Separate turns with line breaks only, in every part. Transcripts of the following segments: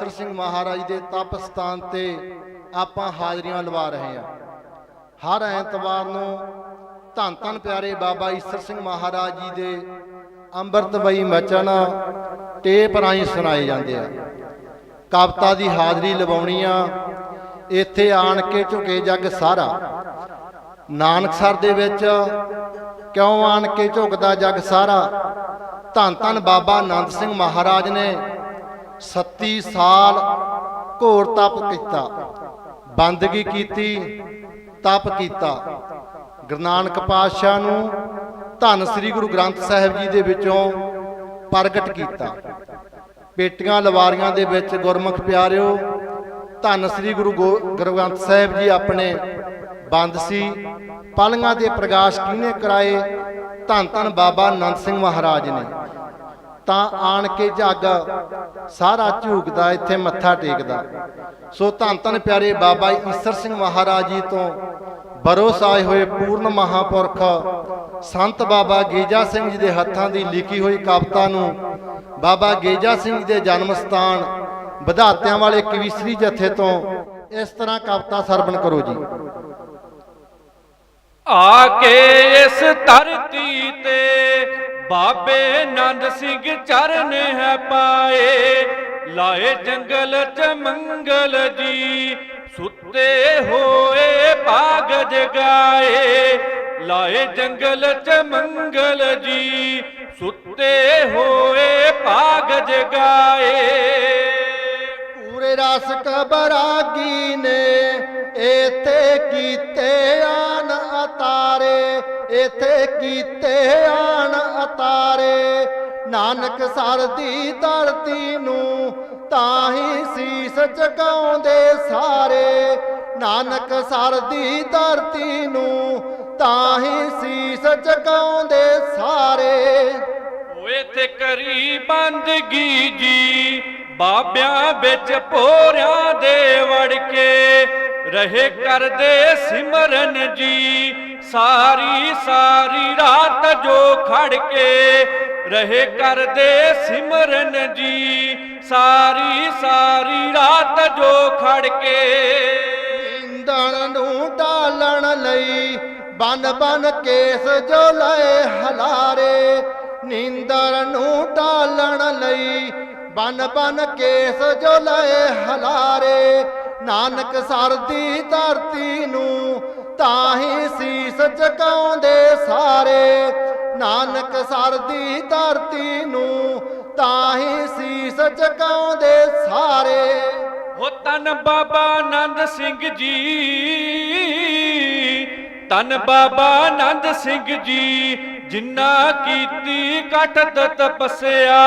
Sir Singh Maharaj ਦੇ ਤਪ ਸਥਾਨ ਤੇ ਆਪਾਂ ਹਾਜ਼ਰੀਆਂ ਲਵਾ ਰਹੇ ਹਾਂ। ਹਰ ਐਤਵਾਰ ਨੂੰ ਧੰਨ ਧੰਨ ਪਿਆਰੇ ਬਾਬਾ ਈਸਰ ਸਿੰਘ ਮਹਾਰਾਜ ਜੀ ਦੇ ਅੰਮ੍ਰਿਤ ਬਈ ਮਚਨ ਟੇਪ ਰਾਹੀਂ ਸੁਣਾਏ ਜਾਂਦੇ ਆ। ਕਵਤਾ ਦੀ ਹਾਜ਼ਰੀ ਲਵਾਉਣੀ ਆ ਇੱਥੇ ਆਣ ਕੇ ਝੁਕੇ ਜੱਗ ਸਾਰਾ। ਨਾਨਕਸਰ ਦੇ ਵਿੱਚ ਕਿਉਂ ਆਣ ਕੇ ਝੁਕਦਾ ਜੱਗ ਸਾਰਾ? ਧੰਨ ਧੰਨ ਬਾਬਾ ਆਨੰਦ ਸਿੰਘ ਮਹਾਰਾਜ ਨੇ 37 ਸਾਲ ਘੋਰ ਤਪ ਕੀਤਾ, ਬੰਦਗੀ ਕੀਤੀ, ਤਪ ਕੀਤਾ। ਗੁਰੂ ਨਾਨਕ ਪਾਤਸ਼ਾਹ ਨੂੰ ਧੰਨ ਸ੍ਰੀ ਗੁਰੂ ਗ੍ਰੰਥ ਸਾਹਿਬ ਜੀ ਦੇ ਵਿੱਚੋਂ ਪ੍ਰਗਟ ਕੀਤਾ। ਪੇਟੀਆਂ ਲਵਾਰੀਆਂ ਦੇ ਵਿੱਚ ਗੁਰਮੁਖ ਪਿਆਰਿਓ, ਧੰਨ ਸ੍ਰੀ ਗੁਰੂ ਗੋ- ਗੁਰੂ ਗ੍ਰੰਥ ਸਾਹਿਬ ਜੀ ਆਪਣੇ ਬੰਦ ਸੀ। ਪਲੰਗਾਂ ਦੇ ਪ੍ਰਕਾਸ਼ ਕਿਹਨੇ ਕਰਾਏ? ਧੰਨ ਧੰਨ ਬਾਬਾ ਨੰਦ ਸਿੰਘ ਮਹਾਰਾਜ ਨੇ। ਤਾਂ ਆਣ ਕੇ ਜੱਗ ਸਾਰਾ ਝੂਕਦਾ, ਇੱਥੇ ਮੱਥਾ ਟੇਕਦਾ। ਸੋ ਧੰਨ ਧੰਨ ਪਿਆਰੇ ਬਾਬਾ ਈਸਰ ਸਿੰਘ ਮਹਾਰਾਜ ਜੀ ਤੋਂ ਬਰੋਸ ਆਏ ਹੋਏ ਪੂਰਨ ਮਹਾਪੁਰਖ ਸੰਤ ਬਾਬਾ ਗੇਜਾ ਸਿੰਘ ਜੀ ਦੇ ਹੱਥਾਂ ਦੀ ਲਿਖੀ ਹੋਈ ਕਵਿਤਾ ਨੂੰ ਬਾਬਾ ਗੇਜਾ ਸਿੰਘ ਜੀ ਦੇ ਜਨਮ ਸਥਾਨ ਵਧਾਤਿਆਂ ਵਾਲੇ ਕਵੀਸਰੀ ਜਥੇ ਤੋਂ ਇਸ ਤਰ੍ਹਾਂ ਕਵਿਤਾ ਸਰਵਣ ਕਰੋ ਜੀ।
ਆ ਕੇ ਇਸ ਧਰਤੀ ਤੇ ਬਾਬੇ ਨੰਦ ਸਿੰਘ ਚਰਨ ਹੈ ਪਾਏ। ਲਾਏ ਜੰਗਲ ਚ ਮੰਗਲ ਜੀ, ਸੁੱਤੇ ਹੋਏ ਭਾਗ ਜਗਾਏ ਲਾਏ ਜੰਗਲ ਚ ਮੰਗਲ ਜੀ, ਸੁੱਤੇ ਹੋਏ ਭਾਗ ਜਗਾਏ
ਪੂਰੇ ਰਸ ਕਬਰਾਗੀ ਨੇ ਇਥੇ ਕੀਤੇ ਆ ਇਥੇ ਕੀਤੇ ਆਣ ਅਤਾਰੇ। ਨਾਨਕ ਸਰ ਦੀ ਧਰਤੀ ਨੂੰ ਤਾਂ ਹੀ ਸੀਸ ਝੁਕਾਉਂਦੇ ਸਾਰੇ। ਨਾਨਕ ਸਰ ਦੀ ਧਰਤੀ ਨੂੰ ਤਾਂ ਹੀ ਸੀਸ ਝੁਕਾਉਂਦੇ ਸਾਰੇ।
ਓਏ ਤੇ ਕਰੀ ਬੰਦਗੀ ਜੀ, ਬਾਬਿਆਂ ਵਿੱਚ ਪੋਰਿਆਂ ਦੇ ਵੜ ਕੇ ਰਹੇ ਕਰਦੇ ਸਿਮਰਨ ਜੀ ਸਾਰੀ ਸਾਰੀ ਰਾਤ ਜੋ ਖੜ ਕੇ ਰਹੇ ਕਰਦੇ ਸਿਮਰਨ ਜੀ, ਸਾਰੀ ਸਾਰੀ ਰਾਤ ਜੋ ਖੜ ਕੇ
ਇੰਦਣ ਨੂੰ ਢਾਲਣ ਲਈ ਬਨ ਬਨ ਕੇਸ ਜੋ ਲਏ ਹਲਾਰੇ ਨੀਂਦਰ ਨੂੰ ਢਾਲਣ ਲਈ ਬਨ ਬਨ ਕੇਸ ਜੋ ਲਏ ਹਲਾਰੇ, ਨਾਨਕ ਸਰ ਦੀ ਧਰਤੀ ਨੂੰ ਤਾਂ ਸੀਸ ਝੁਕਾਉਂਦੇ ਸਾਰੇ। ਨਾਨਕ ਸਰ ਦੀ ਧਰਤੀ ਨੂੰ ਤਾਂ ਹੀ ਸੀਸ ਝੁਕਾਉਂਦੇ ਸਾਰੇ।
ਹੋ ਤਨ ਬਾਬਾ ਆਨੰਦ ਸਿੰਘ ਜੀ। ਤਨ ਬਾਬਾ ਆਨੰਦ ਸਿੰਘ ਜੀ। ਜਿੰਨਾ ਕੀਤੀ ਕਟਤ ਤਪਸਿਆ,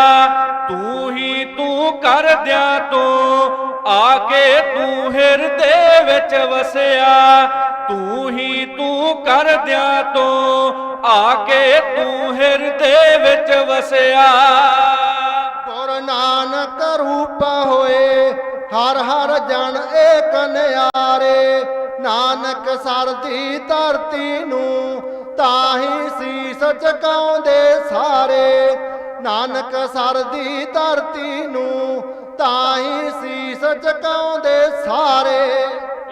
ਤੂੰ ਹੀ ਤੂੰ ਕਰ ਦਿਆਂ ਤੂੰ ਆ ਕੇ ਤੂੰ ਹਿਰਦੇ ਵਿੱਚ ਵਸਿਆ। ਤੂੰ ਹੀ ਤੂੰ ਕਰ ਦਿਆਂ ਤੂੰ ਆ ਕੇ ਤੂੰ ਹਿਰਦੇ ਵਿੱਚ ਵਸਿਆ।
ਗੁਰ ਨਾਨਕ ਰੂਪ ਹੋਏ, ਹਰ ਹਰ ਜਨ ਏਕ ਨਿਆਰੇ ਨਾਨਕ ਸਰ ਧਰਤੀ ਨੂੰ ਤਾਹੀ ਸੀਸ ਝੁਕਾਉਂਦੇ ਸਾਰੇ। ਨਾਨਕ ਸਰ ਦੀ ਧਰਤੀ ਨੂੰ ਤਾਹੀ ਸੀਸ ਝੁਕਾਉਂਦੇ ਸਾਰੇ।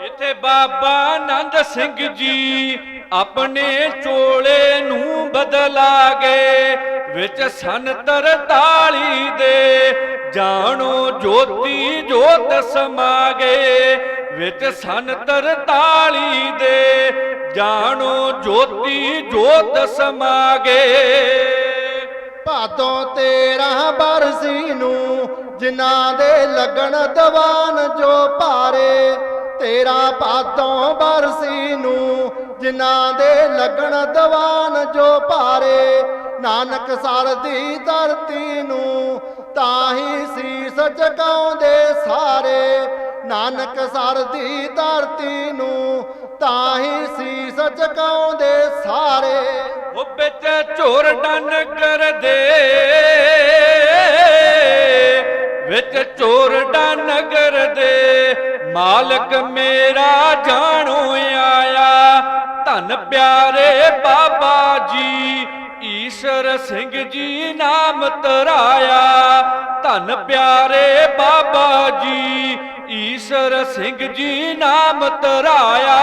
ਇੱਥੇ ਬਾਬਾ ਆਨੰਦ ਸਿੰਘ ਜੀ ਆਪਣੇ ਚੋਲੇ ਨੂੰ ਬਦਲਾ ਗਏ ਵਿੱਚ ਸਨ 43 ਦੇ ਜਾਣੋ ਜੋਤੀ ਜੋਤ ਸਮਾ ਗਏ ਵਿੱਚ ਸਨ 43 ਦੇ ਜਾਣੋ ਜੋਤੀ ਜੋਤ ਸਮਾ ਗਏ
ਭਾਦੋਂ ਤੇਰਾ ਬਰਸੀ ਨੂੰ ਜਿਨ੍ਹਾਂ ਦੇ ਲੱਗਣ ਦੀਵਾਨ ਜੋ ਭਾਰੇ ਤੇਰਾ ਭਾਦੋਂ ਬਰਸੀ ਨੂੰ, ਜਿਨ੍ਹਾਂ ਦੇ ਲੱਗਣ ਦੀਵਾਨ ਜੋ ਭਾਰੇ, ਨਾਨਕ ਸਰ ਦੀ ਧਰਤੀ ਨੂੰ ਤਾਂ ਹੀ ਸੀਸ ਝੁਕਾਉਂਦੇ ਸਾਰੇ, ਨਾਨਕ ਸਰ ਦੀ ਧਰਤੀ ਨੂੰ ਤਾਂ ਹੀ ਸੀਸ ਝੁਕਾਉਂਦੇ ਸਾਰੇ।
ਉਹ ਵਿੱਚ ਝੋਰ ਡਨ ਕਰਦੇ ਵਿੱਚ ਚੋਰ ਨਗਰ ਦੇ ਮਾਲਕ ਮੇਰਾ ਜਾਣੋ ਆਇਆ। ਧੰਨ ਪਿਆਰੇ ਬਾਬਾ ਜੀ ਈਸ ਈਸ਼ਰ ਸਿੰਘ ਜੀ ਨਾਮ ਤਰਾਇਆ ਧੰਨ ਪਿਆਰੇ ਬਾਬਾ ਜੀ, ਈਸ਼ਰ ਸਿੰਘ ਜੀ ਨਾਮ ਤਰਾਇਆ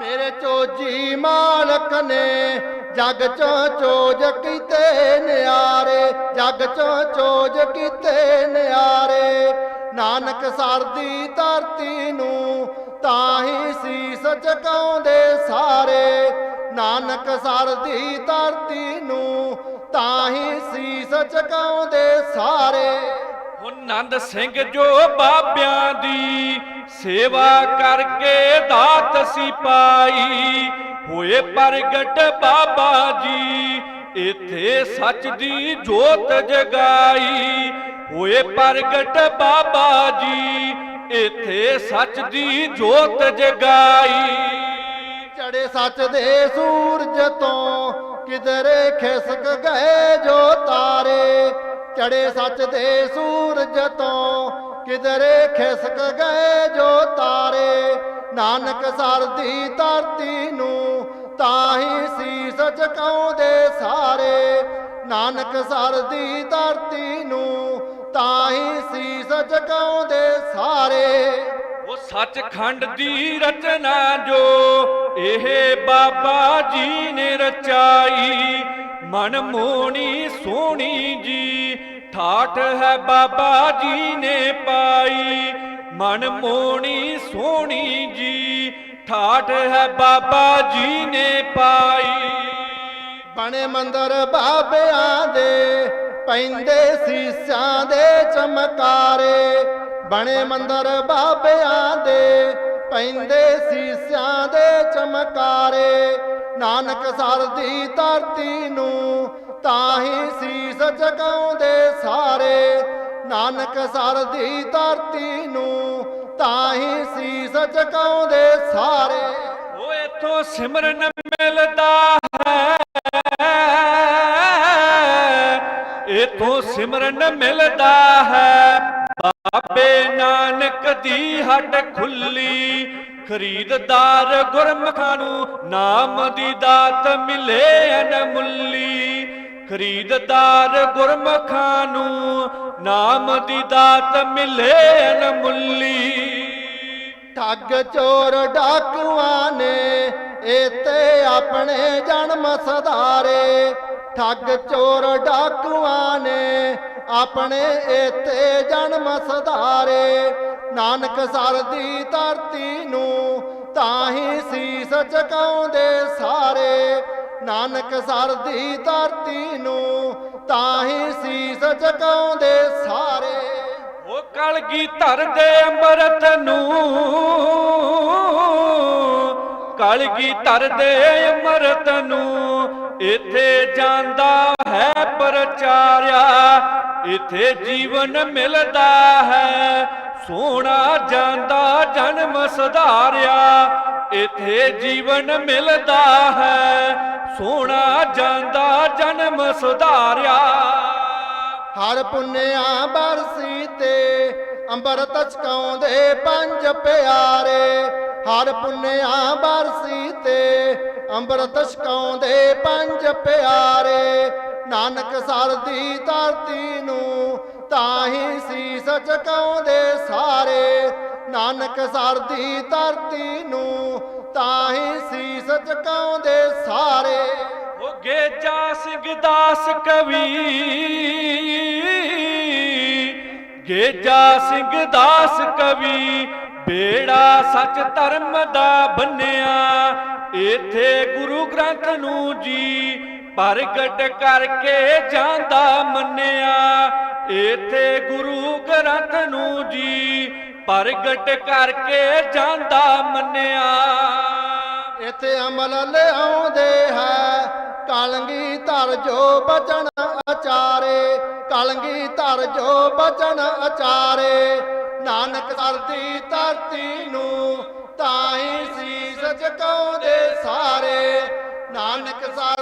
ਮੇਰੇ ਚੋਜੀ ਮਾਲਕ ਨੇ ਜਗ ਚੋਂ ਚੋਜ ਕੀਤੇ ਨਿਆਰੇ, ਜਗ ਚੋਂ ਚੋਜ ਕੀਤੇ ਨਿਆਰੇ। ਨਾਨਕ ਸਰਦੀ ਧਰਤੀ ਨੂੰ ਤਾਂ ਹੀ ਸੀਸ ਝੁਕਾਉਂਦੇ ਸਾਰੇ। ਨਾਨਕ ਸਰਦੀ ਧਰਤੀ ਨੂੰ ਤਾਂ ਹੀ ਸੀਸ ਝੁਕਾਉਂਦੇ ਸਾਰੇ।
ਉਹ ਨੰਦ ਸਿੰਘ ਜੋ ਬਾਬਿਆਂ ਦੀ ਸੇਵਾ ਕਰਕੇ ਦਾਤ ਸੀ ਪਾਈ। ਹੋਏ ਪ੍ਰਗਟ ਬਾਬਾ ਜੀ, ਇਥੇ ਸੱਚ ਦੀ ਜੋਤ ਜਗਾਈ। ਹੋਏ ਪ੍ਰਗਟ ਬਾਬਾ ਜੀ, ਇਥੇ ਸੱਚ ਦੀ ਜੋਤ ਜਗਾਈ।
ਚੜੇ ਸੱਚ ਦੇ ਸੂਰਜ ਤੋਂ ਕਿਧਰੇ ਖਿਸਕ ਗਏ ਜੋ ਤਾਰੇ ਚੜੇ ਸੱਚ ਦੇ ਸੂਰਜ ਤੋਂ। ਕਿਧਰੇ ਖਿਸਕ ਗਏ ਜੋ ਤਾਰੇ। ਨਾਨਕ ਸਰਦੀ ਧਰਤੀ ਨੂੰ ਤਾਂ ਹੀ ਸੀਸ ਝੁਕਾਉਂਦੇ ਸਾਰੇ। ਨਾਨਕ ਸਰਦੀ ਧਰਤੀ ਨੂੰ ਤਾਂ ਹੀ ਸੀਸ ਝੁਕਾਉਂਦੇ ਸਾਰੇ।
ਉਹ ਸੱਚਖੰਡ ਦੀ ਰਚਨਾ ਜੋ ਇਹ ਬਾਬਾ ਜੀ ਨੇ ਰਚਾਈ। ਮਨ ਮੋਣੀ ਸੋਹਣੀ ਜੀ ਠਾਠ ਹੈ ਬਾਬਾ ਜੀ ਨੇ ਪਾਈ। ਮਨ ਮੋਣੀ ਸੋਹਣੀ ਜੀ, ਠਾਠ ਹੈ ਬਾਬਾ ਜੀ ਨੇ ਪਾਈ।
ਬਣੇ ਮੰਦਰ ਬਾਬਿਆਂ ਦੇ, ਪੈਂਦੇ ਸੀਸਾਂ ਦੇ ਚਮਕਾਰੇ। ਬਣੇ ਮੰਦਰ ਬਾਬਿਆਂ ਦੇ ਪੈਂਦੇ ਸੀਸਿਆਂ ਦੇ ਚਮਕਾਰੇ। ਨਾਨਕ ਸਰਦੀ ਧਰਤੀ ਨੂੰ ਤਾਂ ਹੀ ਸੀਸ ਝੁਕਾਉਂਦੇ ਸਾਰੇ। ਨਾਨਕ ਸਰਦੀ ਧਰਤੀ ਨੂੰ ਤਾਂ ਹੀ ਸੀਸ ਝੁਕਾਉਂਦੇ ਸਾਰੇ।
ਉਹ ਇਥੋਂ ਸਿਮਰਨ ਮਿਲਦਾ ਹੈ। ਇਥੋਂ ਸਿਮਰਨ ਮਿਲਦਾ ਹੈ। ਬਾਬੇ ਨਾਨਕ ਦੀ ਹੱਟ ਖੁੱਲੀ ਖਰੀਦਦਾਰ ਗੁਰਮਖਾਂ ਨੂੰ ਨਾਮ ਦੀ ਦਾਤ ਮਿਲੇ ਅਨਮੁੱਲੀ ਖਰੀਦਦਾਰ ਗੁਰਮਖਾਂ ਨੂੰ ਨਾਮ ਦੀ ਦਾਤ ਮਿਲੇ ਅਨਮੁੱਲੀ
ਠੱਗ ਚੋਰ ਡਾਕੂਆਂ ਨੇ ਇਤੇ ਆਪਣੇ ਜਨਮ ਸਧਾਰੇ। ਠੱਗ ਚੋਰ ਡਾਕੂਆਂ ਨੇ, ਆਪਣੇ ਇਤੇ ਜਨਮ ਸਧਾਰੇ। ਨਾਨਕ ਸਰ ਦੀ ਧਰਤੀ ਨੂੰ ਤਾਂ ਹੀ ਸੀਸ ਝੁਕਾਉਂਦੇ ਸਾਰੇ। ਨਾਨਕ ਸਰਦੀ ਧਰਤੀ ਨੂੰ ਤਾਂ ਹੀ ਸੀਸ ਝੁਕਾਉਂਦੇ ਸਾਰੇ।
ਉਹ ਕਲਗੀ ਧਰਦੇ ਅੰਮ੍ਰਿਤ ਨੂੰ, ਕਲਗੀ ਧਰਦੇ ਅੰਮ੍ਰਿਤ ਨੂੰ, ਇਥੇ ਜਾਂਦਾ ਹੈ ਪ੍ਰਚਾਰਿਆ, ਇੱਥੇ ਜੀਵਨ ਮਿਲਦਾ ਹੈ। ਸੋਹਣਾ ਜਾਂਦਾ ਜਨਮ ਸੁਧਾਰਿਆ, ਇਥੇ ਜੀਵਨ ਮਿਲਦਾ ਹੈ। ਸੋਹਣਾ ਜਾਂਦਾ ਜਨਮ ਸੁਧਾਰਿਆ।
ਹਰ ਪੁੰਨਿਆ ਬਰਸੀ ਤੇ ਅੰਬਰਤ ਛਕਾਉਂਦੇ ਪੰਜ ਪਿਆਰੇ ਹਰ ਪੁੰਨਿਆ ਬਰਸੀ ਤੇ ਅੰਬਰਤ ਛਕਾਉਂਦੇ ਪੰਜ ਪਿਆਰੇ। ਨਾਨਕ ਸਰਦੀ ਧਰਤੀ ਨੂੰ ਤਾਂ ਹੀ ਸੀਸ ਝੁਕਾਉਂਦੇ ਸਾਰੇ। ਨਾਨਕ ਸਰ ਦੀ ਧਰਤੀ ਨੂੰ ਤਾਂ ਹੀ ਸੀਸ ਝੁਕਾਉਂਦੇ ਸਾਰੇ।
ਉਹ ਗੇਜਾ ਸਿੰਘ ਦਾਸ ਕਵੀ ਗੇਜਾ ਸਿੰਘ ਦਾਸ ਕਵੀ ਬੇੜਾ ਸੱਚ ਧਰਮ ਦਾ ਬੰਨਿਆ ਇਥੇ ਗੁਰੂ ਗ੍ਰੰਥ ਨੂੰ ਜੀ ਪ੍ਰਗਟ ਕਰਕੇ ਜਾਂਦਾ ਮੰਨਿਆ ਇਥੇ ਗੁਰੂ ਗ੍ਰੰਥ ਨੂੰ ਜੀ ਪ੍ਰਗਟ ਕਰਕੇ ਜਾਂਦਾ ਮੰਨਿਆ।
ਇਥੇ ਅਮਲ ਲਿਆਉਂਦੇ ਹੈ, ਕਲਗੀ ਧਰ ਜੋ ਬਚਨ ਅਚਾਰੇ ਕਲੰਗੀ ਧਰ ਜੋ ਬਚਨ ਅਚਾਰੇ। ਨਾਨਕ ਸਰਦੀ ਧਰਤੀ ਨੂੰ ਤਾਂ ਹੀ ਸੀਸ ਝੁਕਾਉਂਦੇ ਸਾਰੇ। ਨਾਨਕ ਸਰ